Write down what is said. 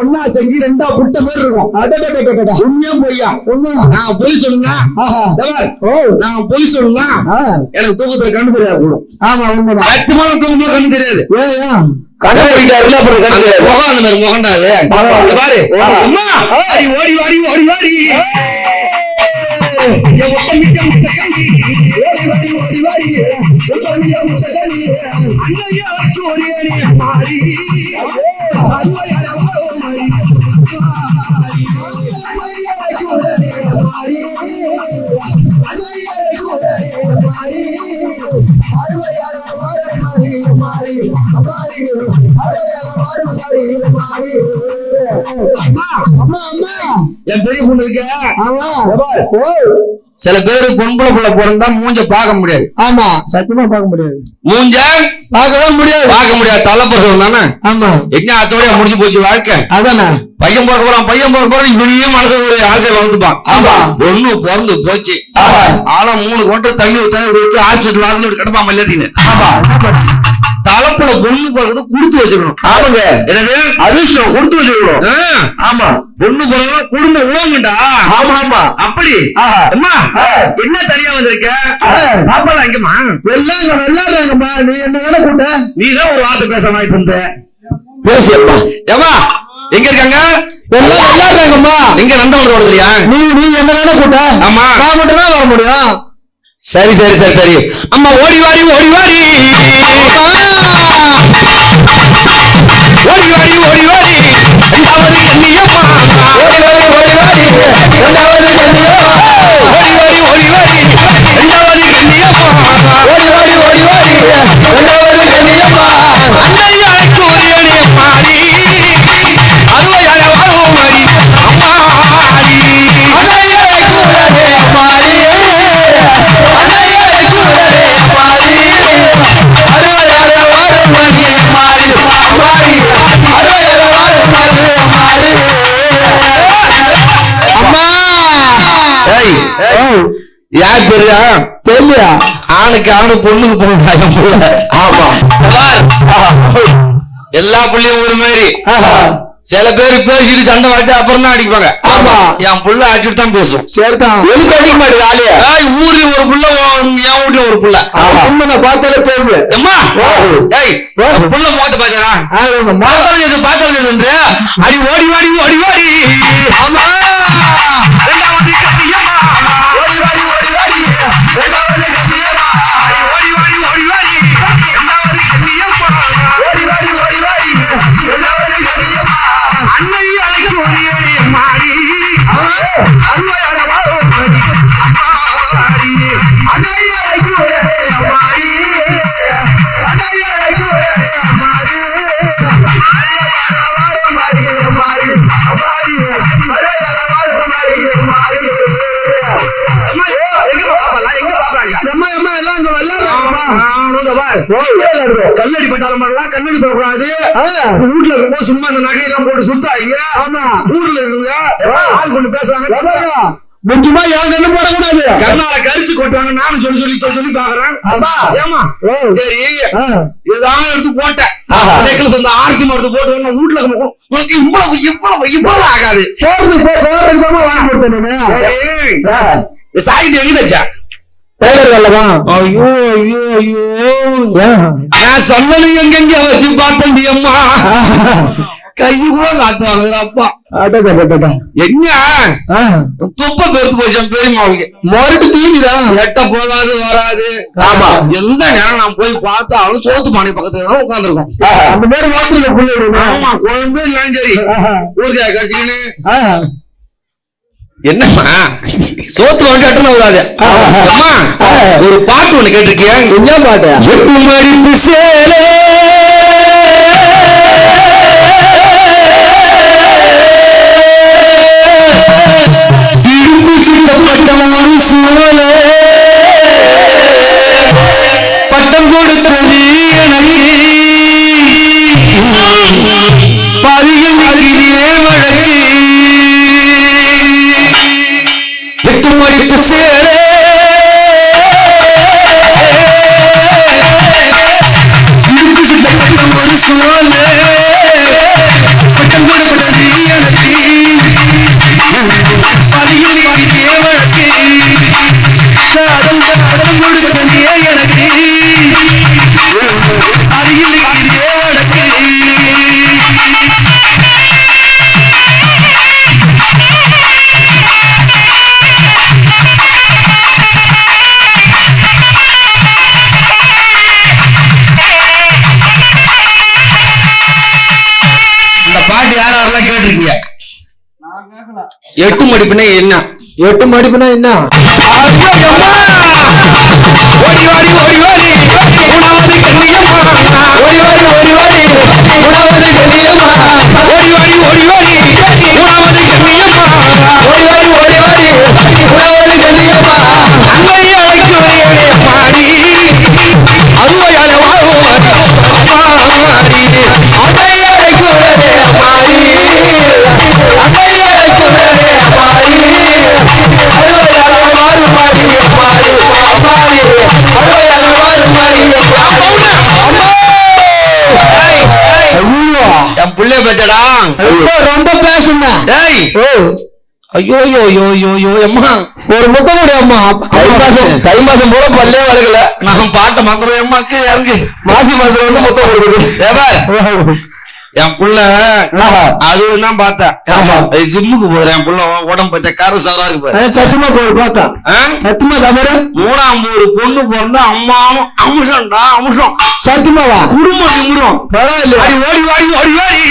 ஒன்னா செஞ்சு ரெண்டா புட்ட மாதிரி இருக்கும் உண்மையா பொய்யா நான் பொய் சொன்னா நான் பொய் சொன்னா எனக்கு தூக்கத்துல கண்ணு தெரியாது ஆமா உண்மைதான் சத்தியமான தூக்கத்துல கண்ணு தெரியாது கண்ணு போயிட்டாருல அப்புறம் கண்ணு தெரியாது முகம் அந்த மாதிரி. இங்க பாரு அம்மா அடி ஓடி வாடி ஓடி வாடி என் ஒட்டமிக்க முட்டை கண்ணி. ஓடி வாடி மாறி மாறி. மாறி. மாறி. மாறி என் பெரிய பொண்ணு இருக்க? ஆமா. ஓ சில பேரு பொம்பளை புள்ள பிறந்தா மூஞ்ச பார்க்க முடியாது. ஆமா. சத்தியமா பார்க்க முடியாது. மூஞ்ச பார்க்கவே முடியாது. பார்க்க முடியாது. தலைப்பசம் தானே? ஆமா. என்ன அத்தோடய முடிஞ்சு போச்சு வாழ்க்கை? அதானே. பையன் பிறக்க போறான் பையன் பிறக்க போறான் இப்படியே மனசு ஒரு ஆசையில வந்துப்பான். ஆமா. ஒண்ணு பிறந்து போச்சு. ஆனா மூணு கோட்டை தண்ணி ஊத்தா விட்டு ஹாஸ்பிட்டல் வாசல் விட்டு கிடப்பா மல்லியத்தின்னு ஆமா. தலைப்புல பொண்ணு பிறகு கொடுத்து வச்சிருக்கணும். ஆமாங்க என்னது? அதிர்ஷ்டம் கொடுத்து வச்சிருக்கணும். ஆமா. பொண்ணு பிறகு குடும்பம் உழவுண்டா ஆமா ஆமா. அப்படி. அம்மா. என்ன தனியா வந்திருக்க. சாப்பாடு அங்கம்மா எல்லாம் இங்க விளையாடுறாங்கம்மா நீ என்ன தானே கூட்ட? நீ தான் ஒரு வார்த்தை பேச வாய்ப்பு இருந்த பேசியப்பா ஏமா எங்க இருக்காங்க? எல்லாம் விளையாடுறாங்கம்மா எங்க நந்தவனத்து ஓடுதுலையா நீ நீ என்ன தானே கூட்ட? ஆமா. நான் மட்டும் தான் வர முடியும். சரி சரி சரி சரி. அம்மா ஓடி வாடி ஓடி வாடி. ஓடி வாடி ஓடி வாடி. ரெண்டாவது கண்ணியம்மா யார் தெரியா தெரியலையா ஆணுக்கு ஆணு பொண்ணுக்கு பொண்ணு ஆமா. எல்லா புள்ளையும் ஒரு மாதிரி. சில பேர் பேசிட்டு சண்டை வாட்டி அப்புறம் தான் அடிப்பாங்க. ஆமா. என் புள்ள அடிச்சுட்டு தான் பேசும். சரிதான். எதுக்கு அடிக்க மாட்டேது ஏய், ஊர்ல ஒரு புள்ள என் வீட்டுல ஒரு புள்ள. உண்மை பார்த்தாலே தெரியுது. எம்மா? ஓ. ஏய். புள்ள முகத்தை பாத்தா ஆமாம்மா. மாதம் இது அடி ஓடி ஓடி ஓடி ஓடி. ஆமா. பண்ணலாம் கண்ணடி போடக்கூடாது ஆ. வீட்டுல இருக்கும்போது சும்மா இந்த நகையெல்லாம் போட்டு சுத்தாங்க ஆமா ஊர்ல இருக்குங்க ஆள் கொண்டு பேசுறாங்க. முக்கியமா என் கண்ணு போடக்கூடாது கண்ணால கரிச்சு கொட்டுவாங்க நானும் சொல்லி சொல்லி சொல்லி சொல்லி பாக்குறேன். ஏமா. சரி ஆ. இதுதான் எடுத்து போட்டேன். நெக்லஸ் அந்த ஆர்த்தி மரத்து போட்டு வீட்டுல இவ்வளவு இவ்வளவு இவ்வளவு ஆகாது போறது போறது வாங்கி கொடுத்தேன் சாக்கிட்டு எங்க தச்சா வேலை தான் ஐயோ ஐயோ ஐயோ. ஏன்? நான் சொன்னது எங்கெங்க வச்சு பார்த்தேன் அம்மா. கை கூட காத்துவாங்க அப்பா. அடடா, அடடா. என்ன. துப்ப பெருத்து போச்சு பெரியம்மாவுக்கு மறுட்டு தீனிதான் எட்ட போகாது வராது. ஆமா. எந்த நேரம் நான் போய் பார்த்தாலும் சோத்து பானை பக்கத்துல தான் உட்காந்துருக்கோம் அந்த மாதிரி வாரத்துல புள்ள ஆமா குழம்பு இல்லாம சரி. ஊருக்காய் கடிச்சுக்கின்னு. என்னம்மா? சோத்து வந்து அட்டன விடாது. அம்மா ஒரு பாட்டு ஒண்ணு கேட்டிருக்கியா? என்ன பாட்டு? எட்டு மடிப்பு சேலே. நல்லா கேட்டிருக்கீங்க. எட்டு மடிப்புனா என்ன? எட்டு மடிப்புனா என்ன? ஓடி ஓடி ஓடி ஓடி ஓடி ஓடி பச்சடா ரொம்ப ரொம்ப பேசுங்க. டேய். ஓ. ஐயோ ஐயோ ஐயோ ஐயோ ஐயோ அம்மா. ஒரு முத்தம் கொடு அம்மா. தை மாசம் தை மாசம் பூரா பல்லே வளர்க்கல நான் பாட்ட மக்கள் எம்மாக்கு இறங்கு. மாசி மாசம் வந்து முத்தம் கொடுக்குது என் புள்ள ஆஹா. அது தான் பார்த்தேன் ஜிம்முக்கு போறேன் என் புள்ள உடம்பு பார்த்தா கார சவரா இருக்கு சத்தியமா போய் பார்த்தா? ஆ? சத்தியமா தவறு மூணாம் ஒரு பொண்ணு பிறந்தா அம்மாவும் அம்சம்டா அம்சம் சத்தியமாவா? குடும்பம் நிமிரும் பரவாயில்ல ஓடி ஓடி வாடி ஓடி.